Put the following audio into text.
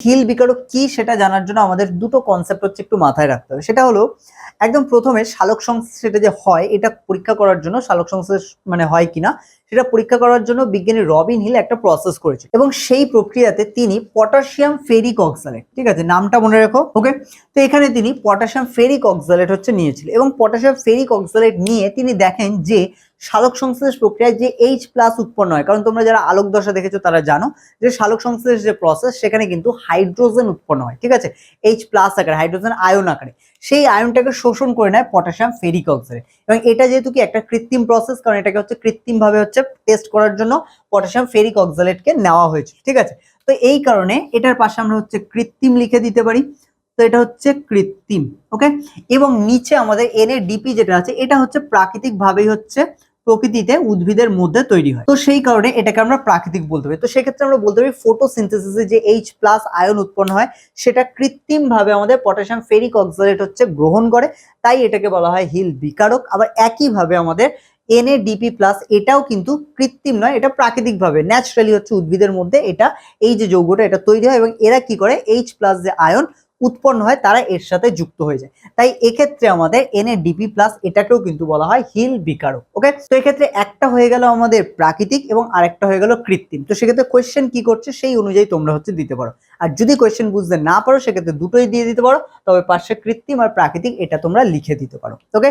Hill বিকারক কি সেটা জানার জন্য আমাদের দুটো কনসেপ্ট হচ্ছে একটু মাথায় রাখতে হবে। সেটা হলো, একদম প্রথমে শালক সংশ্লেষ সেটা যে হয়, এটা পরীক্ষা করার জন্য শালক সংশ্লেষ মানে হয় কিনা, সেটা পরীক্ষা করার জন্য বিজ্ঞানী রবিন হিল একটা প্রসেস করেছে এবং সেই প্রক্রিয়াতে তিনি পটাশিয়াম ফেরিক অক্সালেট ঠিক আছে? নামটা মনে রাখো ওকে তো এখানে তিনি পটাশিয়াম ফেরিক অক্সালেট হচ্ছে নিয়েছিল এবং পটাশিয়াম ফেরিক অক্সালেট নিয়ে তিনি দেখেন যে শালক সংশ্লেষ প্রক্রিয়ায় যে এইচ প্লাস উৎপন্ন হয়, কারণ তোমরা যারা আলোক দশা দেখেছ তারা জানো যে শালক সংশ্লেষ যে প্রসেস সেখানে কিন্তু হাইড্রোজেন উৎপন্ন হয়, ঠিক আছে? এইচ প্লাস আকারে হাইড্রোজেন আয়ন আকারে। সেই আয়নটাকে শোষণ করে নেয় পটাশিয়াম ফেরিক অক্সাইড এবং এটা যেহেতু কি একটা কৃত্রিম প্রসেস কারণ এটাকে হচ্ছে কৃত্রিম ভাবে হচ্ছে টেস্ট করার জন্য পটাশিয়াম ফেরিক অক্সালেটকে নেওয়া হয়েছে ঠিক আছে? তো এই কারণে এটার পাশে আমরা হচ্ছে কৃত্রিম লিখে দিতে পারি। তো এটা হচ্ছে কৃত্রিম ওকে এবং নিচে আমাদের এনএডিপি যেটা আছে, এটা হচ্ছে প্রাকৃতিক ভাবেই হচ্ছে প্রকৃতিতে উদ্ভিদের মধ্যে তৈরি হয়। তো সেই কারণে এটাকে আমরা প্রাকৃতিক বলতে পারি। তো সেক্ষেত্রে আমরা বলতে পারি ফটোসিনথেসিসে যে এইচ প্লাস আয়ন উৎপন্ন হয়, সেটা কৃত্রিম ভাবে আমাদের পটাশিয়াম ফেরিক অক্সালেট হচ্ছে গ্রহণ করে। তাই এটাকে বলা হয় হিল বিকারক। আবার একইভাবে আমাদের এনএডিপি প্লাস এটাও কিন্তু কৃত্রিম নয়, এটা প্রাকৃতিকভাবে। ন্যাচারালি হচ্ছে উদ্ভিদের মধ্যে এটা, এই যে যৌগটা এটা তৈরি হয় এবং এরা কি করে? এইচ প্লাস যে আয়ন উৎপন্ন হয়, তারা এর সাথে যুক্ত হয়ে যায়। তাই এক্ষেত্রে আমাদের এনএডিপি প্লাস এটাকেও কিন্তু বলা হয় হিল বিকারক ওকে তো এক্ষেত্রে একটা হয়ে গেল আমাদের প্রাকৃতিক এবং আরেকটা হয়ে গেল কৃত্রিম। তো সেক্ষেত্রে কোয়েশ্চেন কি করছে? সেই অনুযায়ী তোমরা হচ্ছে দিতে পারো। আর যদি কোয়েশ্চেন বুঝতে না পারো, সেক্ষেত্রে দুটোই দিয়ে দিতে পারো, তবে পাশে কৃত্রিম আর প্রাকৃতিক এটা তোমরা লিখে দিতে পারো ওকে